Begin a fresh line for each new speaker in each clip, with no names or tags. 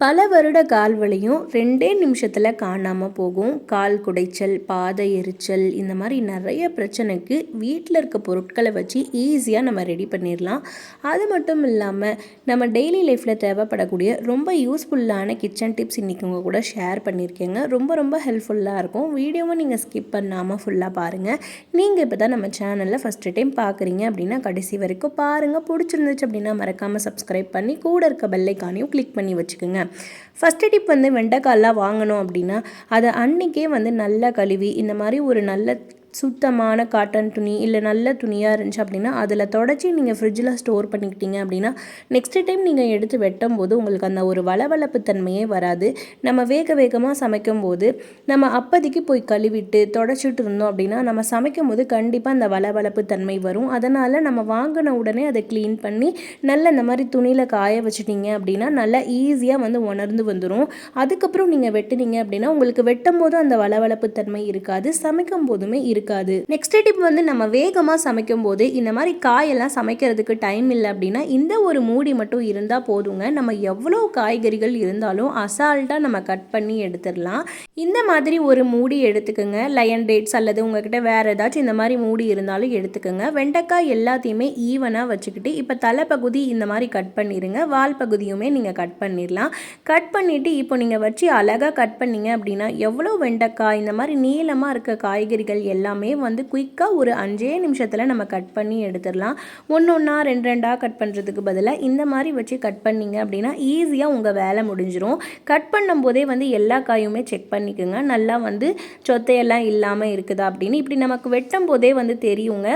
பல வருட கால் வலியும் ரெண்டே நிமிஷத்தில் காணாமல் போகும். கால் குடைச்சல் பாத எரிச்சல் இந்த மாதிரி நிறைய பிரச்சனைக்கு வீட்டில் இருக்க பொருட்களை வச்சு ஈஸியாக நம்ம ரெடி பண்ணிடலாம் அது மட்டும் இல்லாமல் நம்ம டெய்லி லைஃப்பில் தேவைப்படக்கூடிய ரொம்ப யூஸ்ஃபுல்லான கிச்சன் டிப்ஸ் இன்றைக்கி உங்கள் கூட ஷேர் பண்ணியிருக்கேங்க ரொம்ப ரொம்ப ஹெல்ப்ஃபுல்லாக இருக்கும். வீடியோவை நீங்கள் ஸ்கிப் பண்ணாமல் ஃபுல்லாக பாருங்கள் நீங்கள் இப்போ தான் நம்ம சேனலில் ஃபஸ்ட்டு டைம் பார்க்குறீங்க அப்படின்னா கடைசி வரைக்கும் பாருங்கள் பிடிச்சிருந்துச்சு அப்படின்னா மறக்காமல் சப்ஸ்கிரைப் பண்ணி கூட இருக்க பெல்லைக்கானையும் கிளிக் பண்ணி வச்சுக்கோங்க. ஃபஸ்ட்டு டிப் வந்து வெண்டைக்காயெலாம் வாங்கணும் அப்படின்னா அதை அன்றைக்கே வந்து நல்லா கழுவி இந்த மாதிரி ஒரு நல்ல சுத்தமான காட்டன் துணி இல்லை நல்ல துணியாக இருந்துச்சு அப்படின்னா அதில் தொடச்சி நீங்கள் ஃப்ரிட்ஜில் ஸ்டோர் பண்ணிக்கிட்டீங்க அப்படின்னா நெக்ஸ்ட் டைம் நீங்கள் எடுத்து வெட்டும் போது உங்களுக்கு அந்த ஒரு வளவளப்பு தன்மையே வராது. நம்ம வேக வேகமாக சமைக்கும் போது நம்ம அப்போதைக்கு போய் கழுவிட்டு தொடச்சிட்டு இருந்தோம் அப்படின்னா நம்ம சமைக்கும் போது கண்டிப்பாக அந்த வளவளப்பு தன்மை வரும். அதனால் நம்ம வாங்கின உடனே அதை க்ளீன் பண்ணி நல்ல இந்த மாதிரி துணியில் காய வச்சுட்டீங்க அப்படின்னா நல்லா ஈஸியாக வந்து உணர்ந்து வந்துடும் அதுக்கப்புறம் நீங்கள் வெட்டினீங்க அப்படின்னா உங்களுக்கு வெட்டும் போது அந்த வளவளப்பு தன்மை இருக்காது. சமைக்கும் போதுமே இருக்கு. இருக்காது. நெக்ஸ்ட் டிப் வந்து நம்ம வேகமாக சமைக்கும் போது இந்த மாதிரி காயெல்லாம் சமைக்கிறதுக்கு டைம் இல்லை அப்படின்னா இந்த ஒரு மூடி மட்டும் இருந்தால் போதுங்க. நம்ம எவ்வளோ காய்கறிகள் இருந்தாலும் அசால்ட்டாக நம்ம கட் பண்ணி எடுத்துடலாம். இந்த மாதிரி ஒரு மூடி எடுத்துக்கோங்க. லயன் டேட்ஸ் அல்லது உங்ககிட்ட வேறு ஏதாச்சும் இந்த மாதிரி மூடி இருந்தாலும் எடுத்துக்கோங்க. வெண்டைக்காய் எல்லாத்தையுமே ஈவனாக வச்சுக்கிட்டு இப்போ தலைப்பகுதி இந்த மாதிரி கட் பண்ணிடுங்க வால் பகுதியுமே நீங்கள் கட் பண்ணிடலாம். கட் பண்ணிவிட்டு இப்போ நீங்கள் வச்சு அழகாக கட் பண்ணீங்க அப்படின்னா எவ்வளோ வெண்டைக்காய் இந்த மாதிரி நீளமாக இருக்க காய்கறிகள் எல்லாம் எல்லாமே வந்து குயிக்காக ஒரு அஞ்சே நிமிஷத்தில் நம்ம கட் பண்ணி எடுத்துடலாம். ஒன்று ஒன்றா ரெண்டு ரெண்டாக கட் பண்ணுறதுக்கு பதிலாக இந்த மாதிரி வச்சு கட் பண்ணிங்க அப்படின்னா ஈஸியாக உங்கள் வேலை முடிஞ்சிடும் கட் பண்ணும்போதே வந்து எல்லா காயுமே செக் பண்ணிக்கோங்க. நல்லா வந்து சொத்தையெல்லாம் இல்லாமல் இருக்குதா அப்படின்னு. இப்படி நமக்கு வெட்டும் போதே வந்து தெரியுங்க.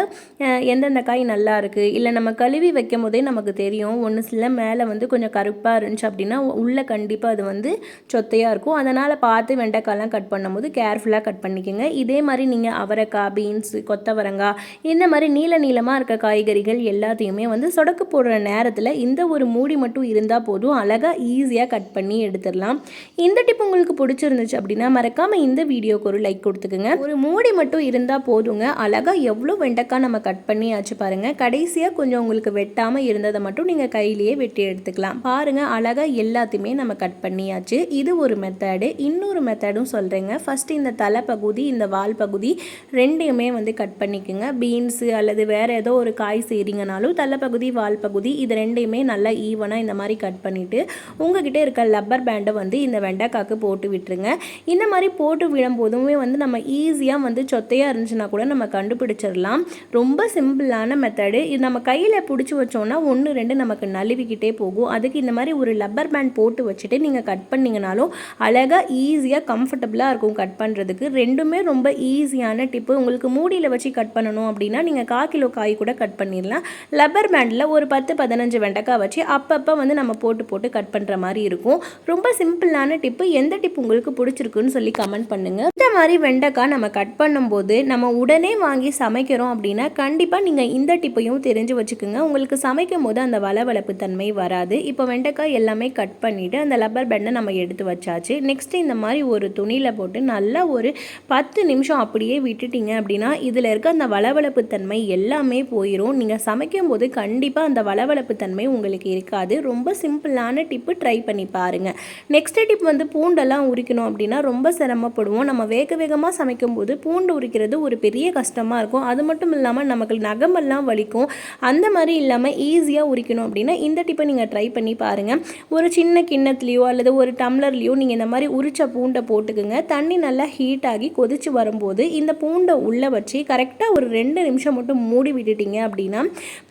எந்தெந்த காய் நல்லா இருக்குது இல்லை நம்ம கழுவி வைக்கும் போதே நமக்கு தெரியும். ஒன்று சில மேலே வந்து கொஞ்சம் கருப்பாக இருந்துச்சு அப்படின்னா உள்ளே கண்டிப்பாக அது வந்து சொத்தையாக இருக்கும். அதனால் பார்த்து வெண்டைக்காயெலாம் கட் பண்ணும்போது கேர்ஃபுல்லாக கட் பண்ணிக்கோங்க. இதே மாதிரி நீங்கள் அவரை அவரைக்காய் பீன்ஸு கொத்தவரங்காய் இந்த மாதிரி நீல நீளமாக இருக்க காய்கறிகள் எல்லாத்தையுமே வந்து சொடக்கு போடுற நேரத்தில் இந்த ஒரு மூடி மட்டும் இருந்தால் போதும். அழகாக ஈஸியாக கட் பண்ணி எடுத்துடலாம். இந்த டிப் உங்களுக்கு பிடிச்சிருந்துச்சு அப்படின்னா மறக்காமல் இந்த வீடியோக்கு ஒரு லைக் கொடுத்துக்குங்க. ஒரு மூடி மட்டும் இருந்தால் போதுங்க. அழகாக எவ்வளோ வெண்டைக்காய் நம்ம கட் பண்ணி ஆச்சு பாருங்கள் கடைசியாக கொஞ்சம் உங்களுக்கு வெட்டாமல் இருந்ததை மட்டும் நீங்கள் கையிலேயே வெட்டி எடுத்துக்கலாம். பாருங்கள் அழகாக எல்லாத்தையுமே நம்ம கட் பண்ணியாச்சு. இது ஒரு மெத்தடு இன்னொரு மெத்தடும் சொல்கிறேங்க ஃபஸ்ட்டு இந்த தலை பகுதி இந்த வால் பகுதி ரெண்டையுமே வந்து கட் பண்ணிக்கோங்க. பீன்ஸு அல்லது வேறு ஏதோ ஒரு காய் செய்கிறீங்கனாலும் தலைப்பகுதி வால் பகுதி இது ரெண்டையுமே நல்லா ஈவனாக இந்த மாதிரி கட் பண்ணிவிட்டு உங்ககிட்ட இருக்க லப்பர் பேண்டை வந்து இந்த வெண்டைக்காக்கு போட்டு விட்டுருங்க. இந்த மாதிரி போட்டு விடும்போதுமே வந்து நம்ம ஈஸியாக வந்து சொத்தையாக இருந்துச்சுன்னா கூட நம்ம கண்டுபிடிச்சிடலாம். ரொம்ப சிம்பிளான மெத்தடு இது நம்ம கையில் பிடிச்சி வச்சோன்னா ஒன்று ரெண்டு நமக்கு நழுவிக்கிட்டே போகும். அதுக்கு இந்த மாதிரி ஒரு லப்பர் பேண்ட் போட்டு வச்சுட்டு நீங்கள் கட் பண்ணிங்கனாலும் அழகாக ஈஸியாக கம்ஃபர்டபுளாக இருக்கும் கட் பண்ணுறதுக்கு ரெண்டுமே ரொம்ப ஈஸியான டிப் இப்போ உங்களுக்கு மூடியில் வச்சு கட் பண்ணணும் அப்படின்னா நீங்கள் கா கிலோ காய் கூட கட் பண்ணிடலாம். லப்பர் பேண்டில் ஒரு பத்து பதினஞ்சு வெண்டைக்காய் வச்சு அப்பப்போ வந்து நம்ம போட்டு போட்டு கட் பண்ணுற மாதிரி இருக்கும். ரொம்ப சிம்பிளான டிப்பு எந்த டிப் உங்களுக்கு பிடிச்சிருக்குன்னு சொல்லி கமெண்ட் பண்ணுங்கள் இந்த மாதிரி வெண்டைக்காய் நம்ம கட் பண்ணும்போது நம்ம உடனே வாங்கி சமைக்கிறோம் அப்படின்னா கண்டிப்பாக நீங்கள் இந்த டிப்பையும் தெரிஞ்சு வச்சுக்கோங்க. உங்களுக்கு சமைக்கும் போது அந்த வளவளப்பு தன்மை வராது. இப்போ வெண்டைக்காய் எல்லாமே கட் பண்ணிவிட்டு அந்த லப்பர் பேண்டை நம்ம எடுத்து வச்சாச்சு. நெக்ஸ்ட் இந்த மாதிரி ஒரு துணியில் போட்டு நல்லா ஒரு பத்து நிமிஷம் அப்படியே விட்டுட்டு விட்டுட்டீங்க அப்படின்னா இதில் இருக்க அந்த வளவளப்பு தன்மை எல்லாமே போயிடும் நீங்கள் சமைக்கும் போது கண்டிப்பாக அந்த வளவளப்பு தன்மை உங்களுக்கு இருக்காது. ரொம்ப சிம்பிளான டிப்பு ட்ரை பண்ணி பாருங்கள் நெக்ஸ்ட் டிப் வந்து பூண்டெல்லாம் உரிக்கணும் அப்படின்னா ரொம்ப சிரமப்படுவோம். நம்ம வேக வேகமாக சமைக்கும் போது பூண்டு உரிக்கிறது ஒரு பெரிய கஷ்டமாக இருக்கும். அது மட்டும் இல்லாமல் நமக்கு நகமெல்லாம் வலிக்கும். அந்த மாதிரி இல்லாமல் ஈஸியாக உரிக்கணும் அப்படின்னா இந்த டிப்பை நீங்கள் ட்ரை பண்ணி பாருங்கள் ஒரு சின்ன கிண்ணத்துலேயோ அல்லது ஒரு டம்ளர்லேயோ நீங்கள் இந்த மாதிரி உரிச்ச பூண்டை போட்டுக்குங்க. தண்ணி நல்லா ஹீட் ஆகி கொதிச்சு வரும்போது இந்த பூண்டு பூண்டை உள்ளே வச்சு கரெக்டாக ஒரு ரெண்டு நிமிஷம் மட்டும் மூடி விட்டுட்டீங்க அப்படின்னா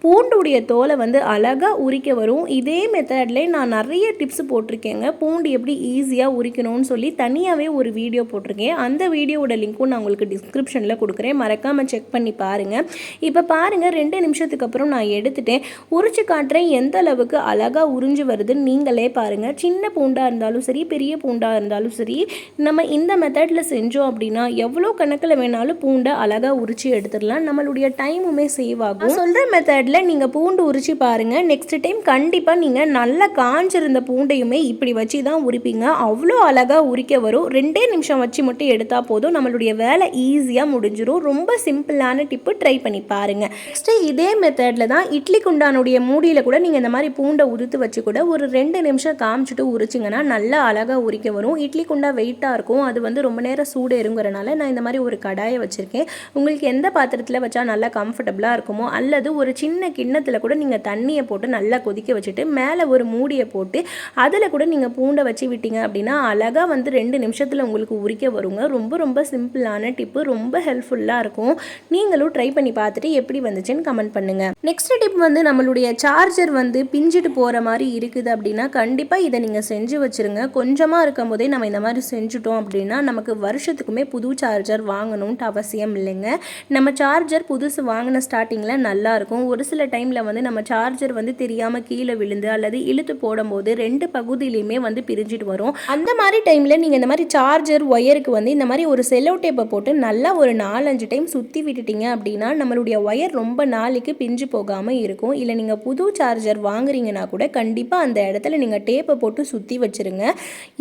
பூண்டுடைய தோலை வந்து அழகாக உரிக்க வரும். இதே மெத்தட்லேயே நான் நிறைய டிப்ஸ் போட்டிருக்கேங்க. பூண்டு எப்படி ஈஸியாக உரிக்கணும்னு சொல்லி தனியாகவே ஒரு வீடியோ போட்டிருக்கேன். அந்த வீடியோவோட லிங்க்கும் நான் உங்களுக்கு டிஸ்கிரிப்ஷனில் கொடுக்குறேன். மறக்காமல் செக் பண்ணி பாருங்கள் இப்போ பாருங்கள் ரெண்டு நிமிஷத்துக்கு அப்புறம் நான் எடுத்துட்டேன். உரிச்சு காட்டுறேன். எந்த அளவுக்கு அழகாக உறிஞ்சு வருதுன்னு நீங்களே பாருங்கள் சின்ன பூண்டாக இருந்தாலும் சரி பெரிய பூண்டாக இருந்தாலும் சரி நம்ம இந்த மெத்தடில் செஞ்சோம் அப்படின்னா எவ்வளோ கணக்கில் வேணாலும் பூண்டை அழகாக உரிச்சு எடுத்துடலாம். நம்மளுடைய டைமுமே சேவ் ஆகும். சொல்கிற மெத்தடில் நீங்கள் பூண்டு உரிச்சு பாருங்கள் நெக்ஸ்ட் டைம் கண்டிப்பாக நீங்கள் நல்லா காஞ்சிருந்த பூண்டையுமே இப்படி வச்சு தான் உரிப்பீங்க. அவ்வளோ அழகாக உரிக்க வரும். ரெண்டே நிமிஷம் வச்சு மட்டும் எடுத்தால் போதும். நம்மளுடைய வேலை ஈஸியாக முடிஞ்சிடும் ரொம்ப சிம்பிளான டிப்பு ட்ரை பண்ணி பாருங்கள் நெக்ஸ்ட்டு இதே மெத்தடில் தான் இட்லி குண்டானுடைய மூடியில் கூட நீங்கள் இந்த மாதிரி பூண்டை உதுத்து வச்சு கூட ஒரு ரெண்டு நிமிஷம் காமிச்சிட்டு உரிச்சிங்கன்னா நல்லா அழகாக உரிக்க வரும். இட்லி குண்டா வெயிட்டாக இருக்கும். அது வந்து ரொம்ப நேரம் சூடு இருங்குறனால நான் இந்த மாதிரி ஒரு கடாயை வச்சுருக்கேன். உங்களுக்கு எந்த பாத்திரத்தில் வச்சா நல்லா கம்ஃபர்டபுளாக இருக்குமோ அல்லது ஒரு சின்ன கிண்ணத்தில் கூட நீங்கள் தண்ணியை போட்டு நல்லா கொதிக்க வச்சுட்டு மேலே ஒரு மூடியை போட்டு அதில் கூட நீங்கள் பூண்டை வச்சு விட்டீங்க அப்படின்னா அழகாக வந்து ரெண்டு நிமிஷத்தில் உங்களுக்கு உரிக்க வருங்க. ரொம்ப ரொம்ப சிம்பிளான டிப்பு ரொம்ப ஹெல்ப்ஃபுல்லாக இருக்கும். நீங்களும் ட்ரை பண்ணி பார்த்துட்டு எப்படி வந்துச்சுன்னு கமெண்ட் பண்ணுங்கள் நெக்ஸ்ட் டிப் வந்து நம்மளுடைய சார்ஜர் வந்து பிஞ்சிட்டு போகிற மாதிரி இருக்குது அப்படின்னா கண்டிப்பாக இதை நீங்கள் செஞ்சு வச்சுருங்க. கொஞ்சமாக இருக்கும் போதே நம்ம இந்த மாதிரி செஞ்சுட்டோம் அப்படின்னா நமக்கு வருஷத்துக்குமே புது சார்ஜர் வாங்கணுன்ட்டு அவசியம் அவசியம் இல்லைங்க. நம்ம சார்ஜர் புதுசு வாங்கின ஸ்டார்டிங்கில் நல்லாயிருக்கும் ஒரு சில டைமில் வந்து நம்ம சார்ஜர் வந்து தெரியாமல் கீழே விழுந்து அல்லது இழுத்து போடும்போது ரெண்டு பகுதியிலையுமே வந்து பிரிஞ்சிட்டு வரும். அந்த மாதிரி டைமில் நீங்கள் இந்த மாதிரி சார்ஜர் ஒயருக்கு வந்து இந்த மாதிரி ஒரு செல்லோ டேப்பை போட்டு நல்லா ஒரு நாலஞ்சு டைம் சுற்றி விட்டுட்டீங்க அப்படின்னா நம்மளுடைய ஒயர் ரொம்ப நாளைக்கு பிஞ்சு போகாமல் இருக்கும். இல்லை நீங்கள் புது சார்ஜர் வாங்குறீங்கன்னா கூட கண்டிப்பாக அந்த இடத்துல நீங்கள் டேப்பை போட்டு சுற்றி வச்சுருங்க.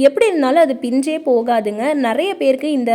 எப்படி இருந்தாலும் அது பிஞ்சே போகாதுங்க. நிறைய பேருக்கு இந்த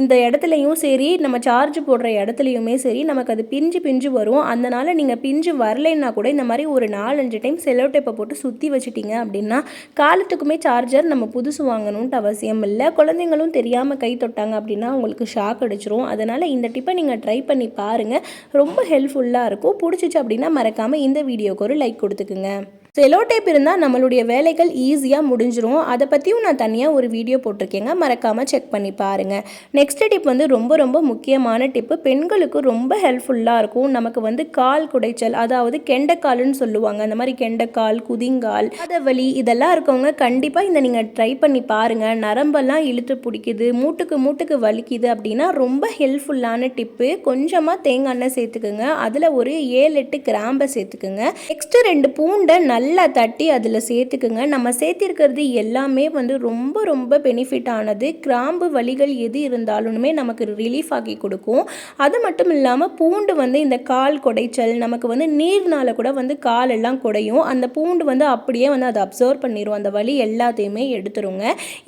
இந்த இடத்துலையும் சரி நம்ம சார்ஜ் போடுற இடத்துலையுமே சரி நமக்கு அது பிஞ்சு பிஞ்சு வரும். அதனால் நீங்கள் பிஞ்சு வரலைன்னா கூட இந்த மாதிரி ஒரு நாலஞ்சு டைம் செலோ டேப்பை போட்டு சுற்றி வச்சுட்டிங்க அப்படின்னா காலத்துக்குமே சார்ஜர் நம்ம புதுசு வாங்கணுன்ட்டு அவசியம் இல்லை. குழந்தைங்களும் தெரியாமல் கை தொட்டாங்க அப்படின்னா உங்களுக்கு ஷாக் அடிச்சிரும். அதனால் இந்த டிப்பை நீங்கள் ட்ரை பண்ணி பாருங்கள் ரொம்ப ஹெல்ப்ஃபுல்லாக இருக்கும். பிடிச்சிச்சு அப்படின்னா மறக்காமல் இந்த வீடியோக்கு ஒரு லைக் கொடுத்துக்குங்க. செலோ டேப் இருந்தால் நம்மளுடைய வேலைகள் ஈஸியாக முடிஞ்சிரும். அதை பற்றியும் நான் தனியாக ஒரு வீடியோ போட்டிருக்கேங்க. மறக்காமல் செக் பண்ணி பாருங்கள் நெக்ஸ்ட் டிப் வந்து ரொம்ப ரொம்ப முக்கியமான டிப்பு பெண்களுக்கு ரொம்ப ஹெல்ப்ஃபுல்லாக இருக்கும். நமக்கு வந்து கால் குடைச்சல் அதாவது கெண்டைக்கால்னு சொல்லுவாங்க. அந்த மாதிரி கெண்டைக்கால் குதிங்கால் வலி இதெல்லாம் இருக்கவங்க கண்டிப்பாக இந்த நீங்கள் ட்ரை பண்ணி பாருங்கள் நரம்பெல்லாம் இழுத்து பிடிக்குது மூட்டுக்கு மூட்டுக்கு வலிக்குது அப்படின்னா ரொம்ப ஹெல்ப்ஃபுல்லான டிப்பு கொஞ்சமாக தேங்காய் எண்ணெய் சேர்த்துக்குங்க. அதில் ஒரு ஏழு எட்டு கிராம்பை சேர்த்துக்குங்க. நெக்ஸ்ட்டு ரெண்டு பூண்டை நல்லா நல்லா தட்டி அதில் சேர்த்துக்குங்க. நம்ம சேர்த்திருக்கிறது எல்லாமே வந்து ரொம்ப ரொம்ப பெனிஃபிட் ஆனது. கிராம்பு வலிகள் எது இருந்தாலுமே நமக்கு ரிலீஃப் ஆகி கொடுக்கும். அது மட்டும் இல்லாமல் பூண்டு வந்து இந்த கால் குடைச்சல் நமக்கு வந்து நீர்னால் கூட வந்து கால் எல்லாம் குடையும். அந்த பூண்டு வந்து அப்படியே வந்து அதை அப்சர்வ் பண்ணிடும் அந்த வலி எல்லாத்தையுமே எடுத்துருங்க.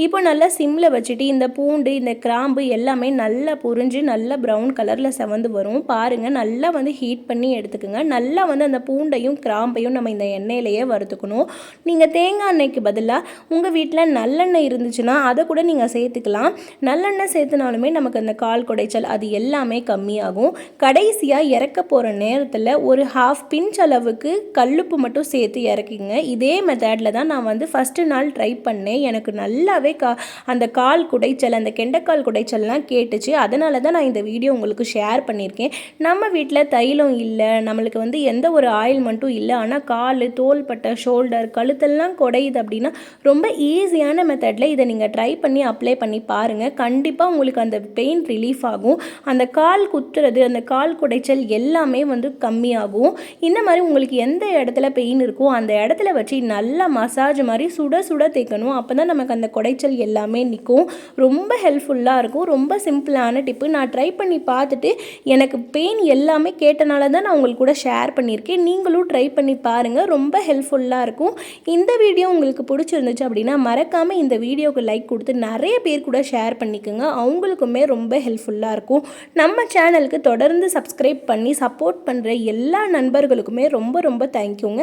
இப்போ நல்லா சிம்மில் வச்சுட்டு இந்த பூண்டு இந்த கிராம்பு எல்லாமே நல்லா புரிஞ்சு நல்லா ப்ரௌன் கலரில் செவந்து வரும். பாருங்கள் நல்லா வந்து ஹீட் பண்ணி எடுத்துக்கோங்க. நல்லா வந்து அந்த பூண்டையும் கிராம்பையும் நம்ம இந்த எண்ணெயிலேயே வறுத்துக்கணும். நீங்கள் தேங்காய் எண்ணெய்க்கு பதிலாக உங்கள் வீட்டில் நல்லெண்ணெய் இருந்துச்சுன்னா அதை கூட நீங்கள் சேர்த்துக்கலாம். நல்லெண்ணெய் சேர்த்துனாலுமே நமக்கு அந்த கால் குடைச்சல் அது எல்லாமே கம்மியாகும். கடைசியாக இறக்க போகிற நேரத்தில் ஒரு ஹாஃப் பிஞ்ச் அளவுக்கு கல்லுப்பு மட்டும் சேர்த்து இறக்கிங்க. இதே மெத்தடில் தான் நான் வந்து ஃபஸ்ட்டு நாள் ட்ரை பண்ணேன். எனக்கு நல்லாவே கா அந்த கால் குடைச்சல் அந்த கெண்டைக்கால் குடைச்சல்லாம் கேட்டுச்சு. அதனால தான் நான் இந்த வீடியோ உங்களுக்கு ஷேர் பண்ணியிருக்கேன். நம்ம வீட்டில் தைலம் இல்லை நம்மளுக்கு வந்து எந்த ஒரு ஆயில் மட்டும் இல்லை ஆனால் கால் தோல் பட்டை ஷோல்டர் கழுத்தெல்லாம் குடையுது அப்படின்னா ரொம்ப ஈஸியான மெத்தடில் இதை நீங்கள் ட்ரை பண்ணி அப்ளை பண்ணி பாருங்கள் கண்டிப்பாக உங்களுக்கு அந்த பெயின் ரிலீஃப் ஆகும். அந்த கால் குத்துறது அந்த கால் குடைச்சல் எல்லாமே வந்து கம்மியாகும். இந்த மாதிரி உங்களுக்கு எந்த இடத்துல பெயின் இருக்கோ அந்த இடத்துல வச்சு நல்லா மசாஜ் மாதிரி சுட சுட தேய்க்கணும். அப்போ தான் நமக்கு அந்த குடைச்சல் எல்லாமே நிற்கும். ரொம்ப ஹெல்ப்ஃபுல்லாக இருக்கும். ரொம்ப சிம்பிளான டிப்பு நான் ட்ரை பண்ணி பார்த்துட்டு எனக்கு பெயின் எல்லாமே கேட்டனால தான் நான் உங்களுக்கு கூட ஷேர் பண்ணியிருக்கேன். நீங்களும் ட்ரை பண்ணி பாருங்கள் ரொம்ப ஹெல்ப் ஹெல்ப்ஃபுல்லாக இருக்கும். இந்த வீடியோ உங்களுக்கு பிடிச்சிருந்துச்சு அப்படின்னா மறக்காமல் இந்த வீடியோவுக்கு லைக் கொடுத்து நிறைய பேர் கூட ஷேர் பண்ணிக்கோங்க. அவங்களுக்குமே ரொம்ப ஹெல்ப்ஃபுல்லாக இருக்கும். நம்ம சேனலுக்கு தொடர்ந்து சப்ஸ்கிரைப் பண்ணி சப்போர்ட் பண்ணுற எல்லா நண்பர்களுக்குமே ரொம்ப ரொம்ப தேங்க்யூங்க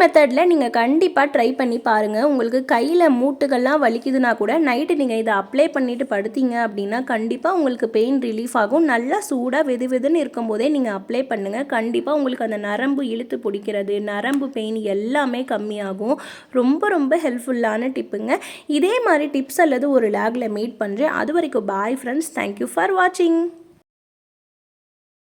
மெத்தடில் நீங்கள் கண்டிப்பாக ட்ரை பண்ணி பாருங்கள் உங்களுக்கு கையில் மூட்டுகள்லாம் வலிக்குதுன்னா கூட நைட்டு நீங்கள் இதை அப்ளை பண்ணிவிட்டு படுத்தீங்க அப்படின்னா கண்டிப்பாக உங்களுக்கு பெயின் ரிலீஃப் ஆகும். நல்லா சூடாக வெது வெதுன்னு இருக்கும்போதே நீங்கள் அப்ளை பண்ணுங்கள் கண்டிப்பாக உங்களுக்கு அந்த நரம்பு இழுத்து பிடிக்கிறது நரம்பு பெயின் எல்லாமே கம்மியாகும். ரொம்ப ரொம்ப ஹெல்ப்ஃபுல்லான டிப்புங்க இதே மாதிரி டிப்ஸ் அல்லது ஒரு லேகில் மீட் பண்ணுறேன் அது வரைக்கும் பாய் ஃப்ரெண்ட்ஸ் தேங்க்யூ ஃபார் வாட்சிங்